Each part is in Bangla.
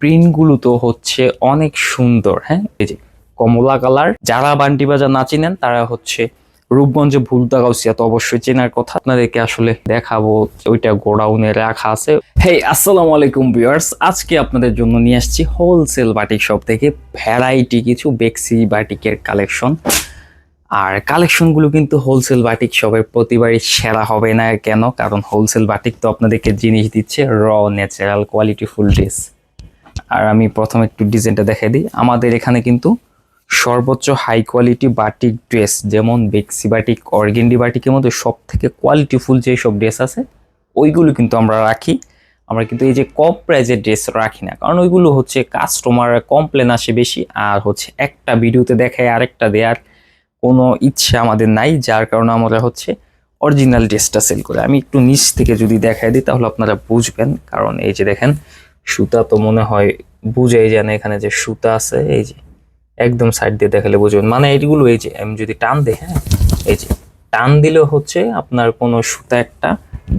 প্রিন্টগুলো তো হচ্ছে অনেক সুন্দর হ্যাঁ? এই যে কমলা কালার, যারা বান্টি বাজার না চিনেন, তারা হচ্ছে রূপগঞ্জে ভুলতা গাউসিয়া তো অবশ্যই চেনার কথা। আপনাদেরকে আসলে দেখাবো ওইটা গোডাউনে রাখা আছে। হেই আসসালামু আলাইকুম ভিউয়ার্স আজকে আপনাদের জন্য নিয়ে আসছি হোলসেল বাটিক শপ থেকে ভ্যারাইটি কিছু বেক্সি বাটিকের কালেকশন আর কালেকশনগুলো কিন্তু হোলসেল বাটিক শপের প্রতিবারই সেরা হবে না কেন? কারণ হোলসেল বাটিক তো আপনাদেরকে জিনিস দিচ্ছে র ন্যাচারাল কোয়ালিটি ফুল ড্রেস আর আমি প্রথমে একটু ডিজাইনটা দেখাই দিই। আমাদের এখানে কিন্তু সর্বোচ্চ হাই কোয়ালিটি বাটিক ড্রেস যেমন বেক্সি বাটিক অর্গেন্ডি বাটিকের মধ্যে সব থেকে কোয়ালিটিফুল যেসব ড্রেস আছে, ওইগুলো কিন্তু আমরা রাখি। আমরা কিন্তু এই যে কম প্রাইজের ড্রেস রাখি না, কারণ ওইগুলো হচ্ছে কাস্টমার কমপ্লেন আসে বেশি। আর হচ্ছে একটা ভিডিওতে দেখায় আরেকটা দেওয়ার কোনো ইচ্ছে আমাদের নাই, যার কারণে আমরা হচ্ছে অরিজিনাল ড্রেসটা সেল করে। আমি একটু নিচ থেকে যদি দেখাই দিই, তাহলে আপনারা বুঝবেন। কারণ এই যে দেখেন সুতা তো মনে হয় বুঝাই যায় না এখানে যে সুতা আছে, এই যে একদম সাইড দিয়ে দেখালে বুঝবেন মানে এইগুলো এই যে, আমি যদি টান দিই হ্যাঁ? এই যে, টান দিলেও হচ্ছে আপনার কোনো সুতা একটা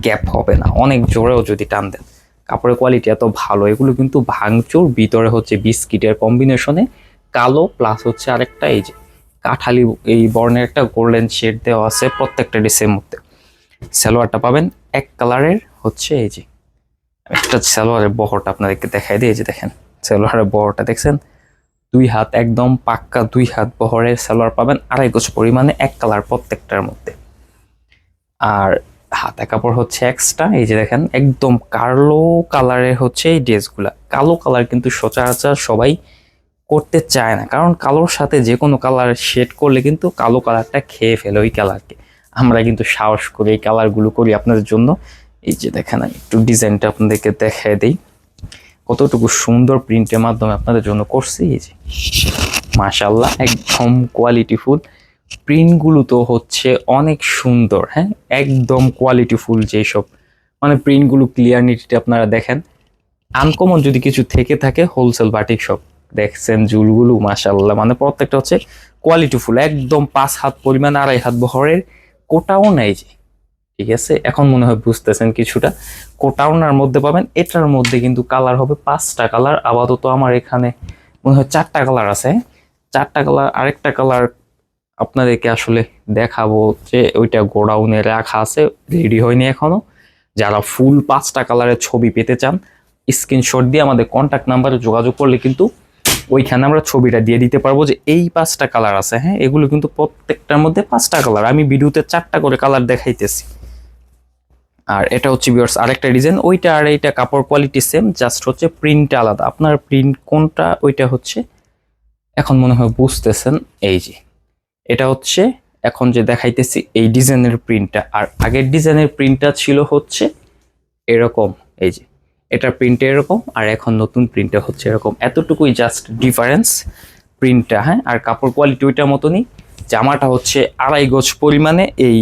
গ্যাপ হবে না। অনেক জোরেও যদি টান দেন। কাপড়ের কোয়ালিটি এত ভালো, এগুলো কিন্তু ভাঙচুর, ভিতরে হচ্ছে বিস্কিটের কম্বিনেশনে কালো প্লাস হচ্ছে আরেকটা এই যে কাঠালি, এই বর্ণের একটা গোল্ডেন শেড দেওয়া আছে প্রত্যেকটা ডিসের মধ্যে সালোয়ারটা পাবেন এক কালারের হচ্ছে এই যে একটা সালোয়ারের বহরটা আপনাদেরকে দেখাই দিয়ে যে দেখেন, সালোয়ারের বহরটা দেখছেন? দুই হাত একদম পাক্কা দুই হাত বহরের সালোয়ার পাবেন, আড়াই গোছ পরিমাণে এক কালার প্রত্যেকটার মধ্যে। আর হাতে কাপড় হচ্ছে এক্সট্রা এই যে দেখেন, একদম কালো কালারের হচ্ছে এই ড্রেসগুলা। কালো কালার কিন্তু সচরাচর সবাই করতে চায় না, কারণ কালোর সাথে যে কোনো কালার শেড করলে কিন্তু কালো কালারটা খেয়ে ফেলে ওই কালারকে। আমরা কিন্তু সাহস করে এই কালারগুলো করি আপনাদের জন্য। এই যে দেখেন একটু ডিজাইনটা আপনাদেরকে দেখায় দিই। কতটুকু সুন্দর প্রিন্টের মাধ্যমে আপনাদের জন্য করছি, এই যে। মাশাল্লাহ একদম কোয়ালিটিফুল প্রিন্টগুলো তো হচ্ছে অনেক সুন্দর হ্যাঁ? একদম কোয়ালিটিফুল যেসব। মানে প্রিন্টগুলো ক্লিয়ারিটি আপনারা দেখেন। আনকমন যদি কিছু থেকে থাকে হোলসেল বাটিক শপ দেখছেন জুলগুলো মাশাল্লাহ মানে প্রত্যেকটা হচ্ছে কোয়ালিটিফুল একদম পাঁচ হাত পরিমাণ, আড়াই হাত বহরের কোটাও নেই যে। ঠিক আছে? এখন মনে হয় বুঝতেছেন কিছুটা। কোটাউনার মধ্যে পাবেন, এটার মধ্যে কিন্তু কালার হবে পাঁচটা কালার আপাতত আমার এখানে মনে হয় চারটা কালার আছে হ্যাঁ? চারটা কালার আরেকটা কালার আপনাদেরকে আসলে দেখাবো যে ওইটা গোডাউনে রাখা আছে রেডি হয়নি এখনও। যারা ফুল পাঁচটা কালারের ছবি পেতে চান স্ক্রিনশট দিয়ে আমাদের কন্ট্যাক্ট নাম্বারে যোগাযোগ করলে কিন্তু ওইখানে আমরা ছবিটা দিয়ে দিতে পারব যে এই পাঁচটা কালার আছে হ্যাঁ? এগুলো কিন্তু প্রত্যেকটার মধ্যে পাঁচটা কালার আমি ভিডিওতে চারটা করে কালার দেখাইতেছি। আর এটা হচ্ছে বিয়ার্স আরেকটা ডিজাইন ওইটা আর এইটা কাপড় কোয়ালিটি সেম জাস্ট হচ্ছে প্রিন্ট আলাদা। আপনার প্রিন্ট কোনটা, ওইটা হচ্ছে, এখন মনে হয় বুঝতেছেন, এই যে, এটা হচ্ছে, এখন যে দেখাইতেছি, এই ডিজাইনের প্রিন্টটা আর আগের ডিজাইনের প্রিন্টটা ছিল হচ্ছে এরকম, এই যে, এটা প্রিন্টে এরকম, আর এখন নতুন প্রিন্টটা হচ্ছে এরকম। এতটুকুই জাস্ট ডিফারেন্স প্রিন্টটা হ্যাঁ? আর কাপড় কোয়ালিটি ওইটার মতনই, জামাটা হচ্ছে আড়াই গজ পরিমাণে এই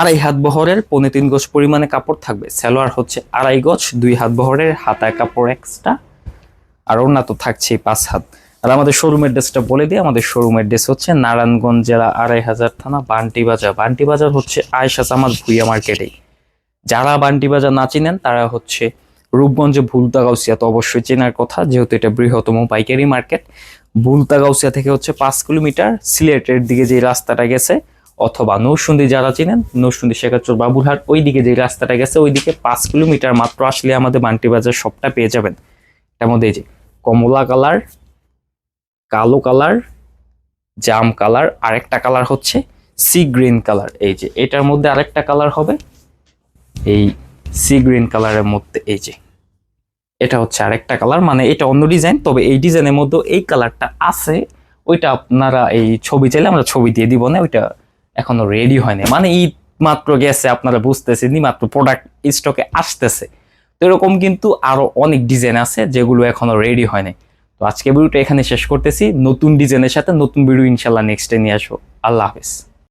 আড়াই হাত বহরের পৌনে তিন গজ পরিমাণে কাপড় থাকবে। সালোয়ার হচ্ছে আড়াই গজ, দুই হাত বহরের হাতায় কাপড় এক্সট্রা আর ওনা তো থাকছেই পাঁচ হাত। আর আমাদের শোরুমের ড্রেসটা বলে দিই, আমাদের শোরুমের ড্রেস হচ্ছে নারায়ণগঞ্জ জেলা আড়াই হাজার থানা বান্টি বাজার। বান্টি বাজার হচ্ছে আয়সা চামাজ ভুইয়া মার্কেটেই। যারা বান্টি বাজার না চিনেন, তারা হচ্ছে রূপগঞ্জে ভুলতা গাউসিয়া তো অবশ্যই চেনার কথা, যেহেতু এটা বৃহত্তম পাইকারি মার্কেট। ভুলতা গাউসিয়া থেকে হচ্ছে পাঁচ কিলোমিটার, সিলেটের দিকে যে রাস্তাটা গেছে অথবা নৌসুন্দি যারা চিনেন নৌসুন্দি শেখাচুর বাবুরহাট ওই দিকে যে রাস্তাটা গেছে ওই দিকে পাঁচ কিলোমিটার মাত্র আসলে আমাদের বান্টি বাজার সবটা পেয়ে যাবেন। এর মধ্যে এই যে, কমলা কালার কালো কালার জাম কালার আরেকটা কালার হচ্ছে সি গ্রিন কালার এই যে, এটার মধ্যে আরেকটা কালার হবে, এই সি গ্রিন কালারের মধ্যে এই যে, এটা হচ্ছে আরেকটা কালার মানে এটা অন্য ডিজাইন তবে এই ডিজাইনের মধ্যে এই কালারটা আছে। ওইটা আপনারা এই ছবি চাইলে আমরা ছবি দিয়ে দিব না, ওইটা এখনও রেডি হয়নি মানে ঈদ মাত্র গেছে, আপনারা বুঝতেছেন মাত্র প্রোডাক্ট স্টকে আসতেছে। তো এরকম কিন্তু আরও অনেক ডিজাইন আছে যেগুলো এখনও রেডি হয়নি তো আজকে ভিডিওটা এখানে শেষ করতেছি। নতুন ডিজাইনের সাথে নতুন ভিডিও ইনশাল্লাহ নেক্সট ডে নিয়ে আসব। আল্লাহ হাফেজ।